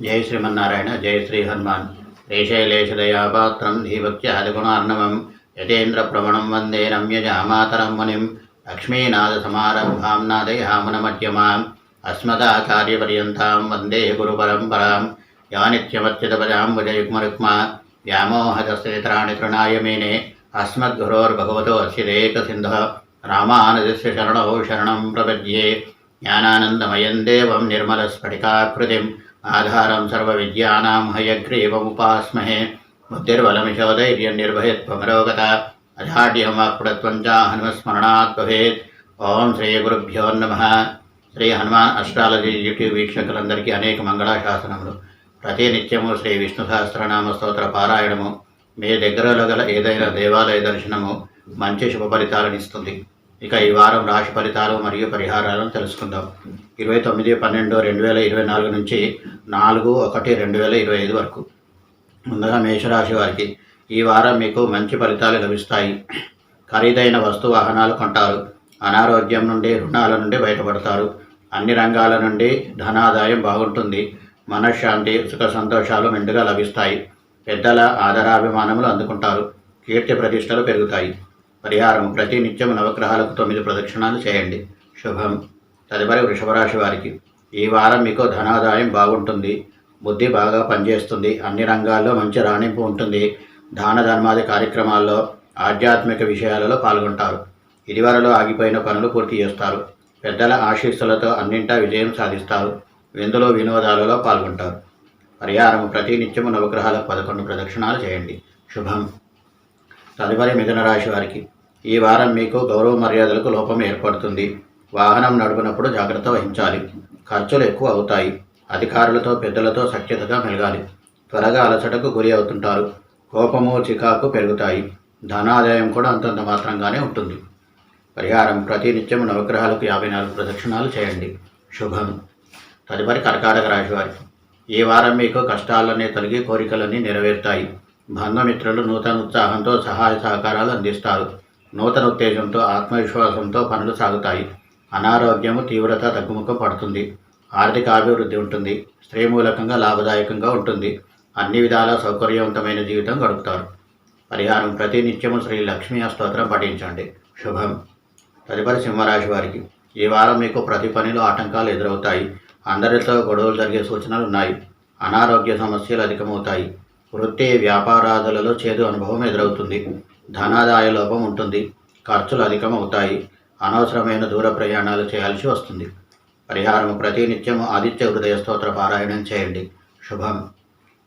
జై శ్రీమన్నారాయణ జై శ్రీ హనుమాన్ శ్రీశైలేశదయాపాత్రం ధీభక్త్యాదిగుణార్ణవం యతేంద్ర ప్రవణం వందే రమ్యజామాతరం మునిం లక్ష్మీనాథసమారంభాం నాదయామునమధ్యమాం అస్మదాచార్యపర్యంతాం వందే గురుపరంపరాం యా నిత్యమత్యుతపదాం భుజయుగ్మరుక్మా వ్యామోహతస్తేతరాణి తృణాయ మేనే అస్మద్గురోర్భగవతో అస్యదేకసింధ రామానుజస్య శరణో శరణం ప్రపద్యే జ్ఞానానందమయం దేవం నిర్మలస్ఫటికాకృతిం ఆధారం సర్వవిద్యానాం హయగ్రీవముపాస్మహే. బుద్ధిర్బలమిశోధైర్యం నిర్భయత్వమరోగత అజాడ్యం వాక్పుడత్వం చ హనుమస్మరణాత్ భవేత్. ఓం శ్రీ గురుభ్యో నమ. శ్రీ హనుమాన్ అస్ట్రాలజీ యూట్యూబ్ వీక్షకులందరికీ అనేక మంగళాశాసనములు. ప్రతి నిత్యము శ్రీ విష్ణు సహస్రనామ స్తోత్ర పారాయణము. మీ దగ్గరలో గల ఏదైనా దేవాలయ దర్శనము మంచి శుభ ఫలితాలను ఇస్తుంది. ఇక ఈ వారం రాశి ఫలితాలు మరియు పరిహారాలను తెలుసుకుందాం. ఇరవై తొమ్మిది పన్నెండు రెండు వేల ఇరవై నాలుగు నుంచి నాలుగు ఒకటి రెండు వేల ఇరవై ఐదు వరకు. ముందుగా మేషరాశి వారికి ఈ వారం మీకు మంచి ఫలితాలు లభిస్తాయి. ఖరీదైన వస్తు వాహనాలు కొంటారు. అనారోగ్యం నుండి రుణాల నుండి బయటపడతారు. అన్ని రంగాల నుండి ధనాదాయం బాగుంటుంది. మనశ్శాంతి సుఖ సంతోషాలు మెండుగా లభిస్తాయి. పెద్దల ఆదరాభిమానములు అందుకుంటారు. కీర్తి ప్రతిష్టలు పెరుగుతాయి. పరిహారం ప్రతి నిత్యం నవగ్రహాలకు తొమ్మిది ప్రదక్షిణాలు చేయండి. శుభం. తదుపరి వృషభరాశి వారికి. ఈ వారం మీకు ధనాదాయం బాగుంటుంది బుద్ధి బాగా పనిచేస్తుంది అన్ని రంగాల్లో మంచి రాణింపు ఉంటుంది. దాన ధర్మాది కార్యక్రమాల్లో ఆధ్యాత్మిక విషయాలలో పాల్గొంటారు. ఇదివరలో ఆగిపోయిన పనులు పూర్తి చేస్తారు. పెద్దల ఆశీస్సులతో అన్నింటా విజయం సాధిస్తారు. విందులో వినోదాలలో పాల్గొంటారు. పరిహారం ప్రతి నిత్యము నవగ్రహాలకు పదకొండు ప్రదక్షిణాలు చేయండి. శుభం. తదుపరి మిథున రాశి వారికి ఈ వారం మీకు గౌరవ మర్యాదలకు లోపం ఏర్పడుతుంది. వాహనం నడుపునప్పుడు జాగ్రత్త వహించాలి. ఖర్చులు ఎక్కువ అవుతాయి. అధికారులతో పెద్దలతో సఖ్యతగా మెలగాలి. త్వరగా అలసటకు గురి అవుతుంటారు. కోపము చికాకు పెరుగుతాయి. ధనాదాయం కూడా అంతంత మాత్రంగానే ఉంటుంది. పరిహారం ప్రతి నిత్యం నవగ్రహాలకు యాభై నాలుగు ప్రదక్షిణాలు చేయండి. శుభం. తదుపరి కర్కాటక రాశి వారికి ఈ వారం మీకు కష్టాలనే తొలగి కోరికలన్నీ నెరవేరుతాయి. బంధుమిత్రులు నూతన ఉత్సాహంతో సహాయ సహకారాలు అందిస్తారు. నూతన ఉత్తేజంతో ఆత్మవిశ్వాసంతో పనులు సాగుతాయి. అనారోగ్యము తీవ్రత తగ్గుముఖం పడుతుంది. ఆర్థిక అభివృద్ధి ఉంటుంది స్త్రీ మూలకంగా లాభదాయకంగా ఉంటుంది. అన్ని విధాల సౌకర్యవంతమైన జీవితం గడుపుతారు. పరిహారం ప్రతి నిత్యము శ్రీ లక్ష్మీ స్తోత్రం పఠించండి. శుభం. తదుపరి సింహరాశి వారికి ఈ వారం మీకు ప్రతి పనిలో ఆటంకాలు ఎదురవుతాయి. అందరితో గొడవలు జరిగే సూచనలు ఉన్నాయి. అనారోగ్య సమస్యలు అధికమవుతాయి. వృత్తి వ్యాపారాదులలో చేదు అనుభవం ఎదురవుతుంది. ధనాదాయ లోపం ఉంటుంది. ఖర్చులు అధికమవుతాయి. అనవసరమైన దూర ప్రయాణాలు చేయాల్సి వస్తుంది. పరిహారం ప్రతి నిత్యము ఆదిత్య హృదయ స్తోత్ర పారాయణం చేయండి. శుభం.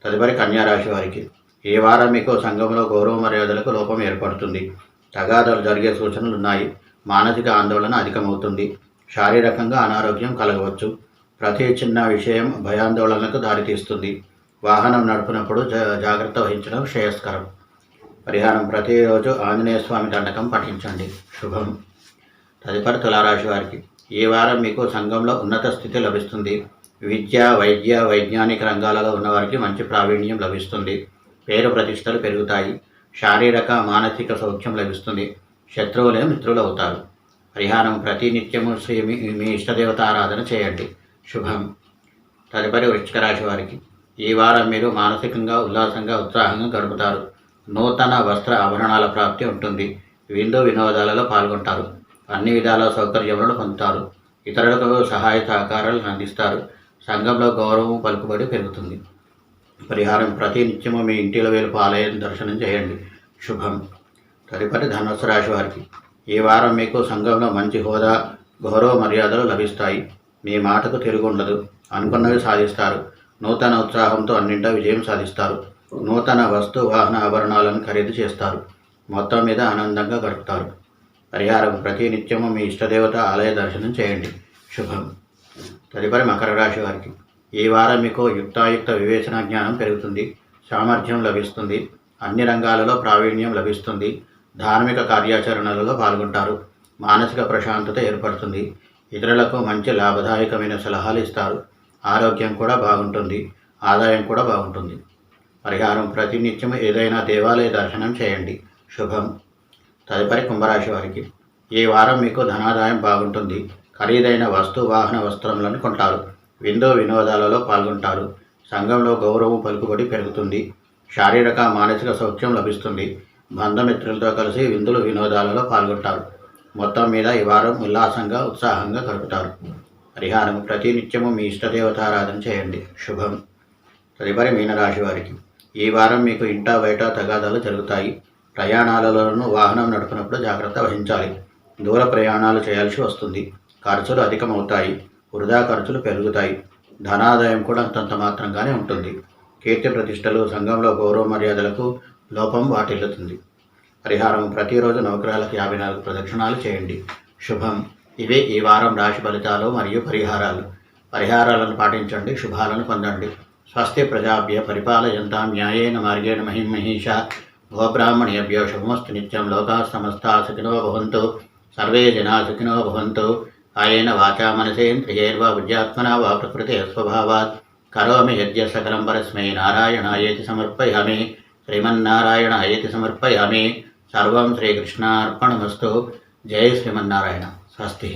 తదుపరి కన్యారాశి వారికి. ఈ వారం మీకు సంఘంలో గౌరవ మర్యాదలకు లోపం ఏర్పడుతుంది. తగాదాలు జరిగే సూచనలు ఉన్నాయి. మానసిక ఆందోళన అధికమవుతుంది. శారీరకంగా అనారోగ్యం కలగవచ్చు. ప్రతి చిన్న విషయం భయాందోళనకు దారితీస్తుంది. వాహనం నడుపునప్పుడు జా- జాగ్రత్త వహించడం శ్రేయస్కరం. పరిహారం ప్రతిరోజు ఆంజనేయ స్వామి దండకం పఠించండి. శుభం. తదుపరి తులారాశి వారికి. ఈ వారం మీకు సంఘంలో ఉన్నత స్థితి లభిస్తుంది. విద్య వైద్య వైజ్ఞానిక రంగాలలో ఉన్నవారికి మంచి ప్రావీణ్యం లభిస్తుంది. పేరు ప్రతిష్టలు పెరుగుతాయి. శారీరక మానసిక సౌఖ్యం లభిస్తుంది. శత్రువులే మిత్రులు అవుతారు పరిహారం ప్రతి నిత్యము శ్రీ మీ మీ ఇష్టదేవత ఆరాధన చేయండి. శుభం. తదుపరి వృశ్చిక రాశి వారికి ఈ వారం మీరు మానసికంగా ఉల్లాసంగా ఉత్సాహంగా గడుపుతారు. నూతన వస్త్ర ఆభరణాల ప్రాప్తి ఉంటుంది. విందు వినోదాలలో పాల్గొంటారు. అన్ని విధాల సౌకర్యములను పొందుతారు. ఇతరులకు సహాయ సహకారాలను అందిస్తారు. సంఘంలో గౌరవం పలుకుబడి పెరుగుతుంది. పరిహారం ప్రతి నిత్యము మీ ఇంటిలో వేలుపు ఆలయం దర్శనం చేయండి. శుభం. తదుపరి ధనుసు రాశి వారికి. ఈ వారం మీకు సంఘంలో మంచి హోదా గౌరవ మర్యాదలు లభిస్తాయి. మీ మాటకు తిరుగు ఉండదు. అనుకున్నవి సాధిస్తారు. నూతన ఉత్సాహంతో అన్నింటా విజయం సాధిస్తారు. నూతన వస్తు వాహన ఆభరణాలను ఖరీదు చేస్తారు. మొత్తం మీద ఆనందంగా గడుపుతారు. పరిహారం ప్రతి నిత్యము మీ ఇష్టదేవత ఆలయ దర్శనం చేయండి. శుభం. తదుపరి మకర రాశి వారికి. ఈ వారం మీకు యుక్తాయుక్త వివేచన జ్ఞానం పెరుగుతుంది. సామర్థ్యం లభిస్తుంది. అన్ని రంగాలలో ప్రావీణ్యం లభిస్తుంది. ధార్మిక కార్యాచరణలలో పాల్గొంటారు. మానసిక ప్రశాంతత ఏర్పడుతుంది. ఇతరులకు మంచి లాభదాయకమైన సలహాలు ఇస్తారు. ఆరోగ్యం కూడా బాగుంటుంది. ఆదాయం కూడా బాగుంటుంది. పరిహారం ప్రతినిత్యం ఏదైనా దేవాలయ దర్శనం చేయండి. శుభం. తదుపరి కుంభరాశి వారికి. ఈ వారం మీకు ధనాదాయం బాగుంటుంది. ఖరీదైన వస్తు వాహన వస్త్రములను కొంటారు. విందు వినోదాలలో పాల్గొంటారు. సంఘంలో గౌరవం పలుకుబడి పెరుగుతుంది. శారీరక మానసిక సౌఖ్యం లభిస్తుంది. బంధుమిత్రులతో కలిసి విందులు వినోదాలలో పాల్గొంటారు. మొత్తం మీద ఈ వారం ఉల్లాసంగా ఉత్సాహంగా గడుపుతారు. పరిహారం ప్రతి నిత్యము మీ ఇష్టదేవతారాధన చేయండి. శుభం. తదుపరి మీనరాశి వారికి. ఈ వారం మీకు ఇంటా బయట తగాదాలు జరుగుతాయి. ప్రయాణాలలోనూ వాహనం నడుపునప్పుడు జాగ్రత్త వహించాలి. దూర ప్రయాణాలు చేయాల్సి వస్తుంది. ఖర్చులు అధికమవుతాయి. వృధా ఖర్చులు పెరుగుతాయి. ధనాదాయం కూడా అంతంత మాత్రంగానే ఉంటుంది. కీర్తి ప్రతిష్టలు సంఘంలో గౌరవ మర్యాదలకు లోపం వాటిల్లుతుంది. పరిహారం ప్రతిరోజు నవగ్రహాలకు యాభై నాలుగు ప్రదక్షిణాలు చేయండి. శుభం. ఇవే ఈ వారం రాశి ఫలితాలు మరియు పరిహారాలు. పరిహారాలను పాటించండి. శుభాలను పొందండి. స్వస్తి ప్రజాభ్య పరిపాలయంతా న్యాయేన మార్గేణ మహిం మహిష గోబ్రాహ్మణేభ్యో శుభమస్తు నిత్యం లోకా సమస్తా సుఖినో భవంతు సర్వే జనా సుఖినో భవంతు ఆయన వాచా మనసేంద్రియైర్వా బుద్ధ్యాత్మన వా ప్రకృతి స్వభావాత్ కరోమి యజ్ఞ సకలం పరస్మై నారాయణాయేతి సమర్పయామి శ్రీమన్నారాయణాయేతి సమర్పయామి సర్వం శ్రీకృష్ణార్పణమస్తు జయ శ్రీమన్నారాయణ స్వస్తి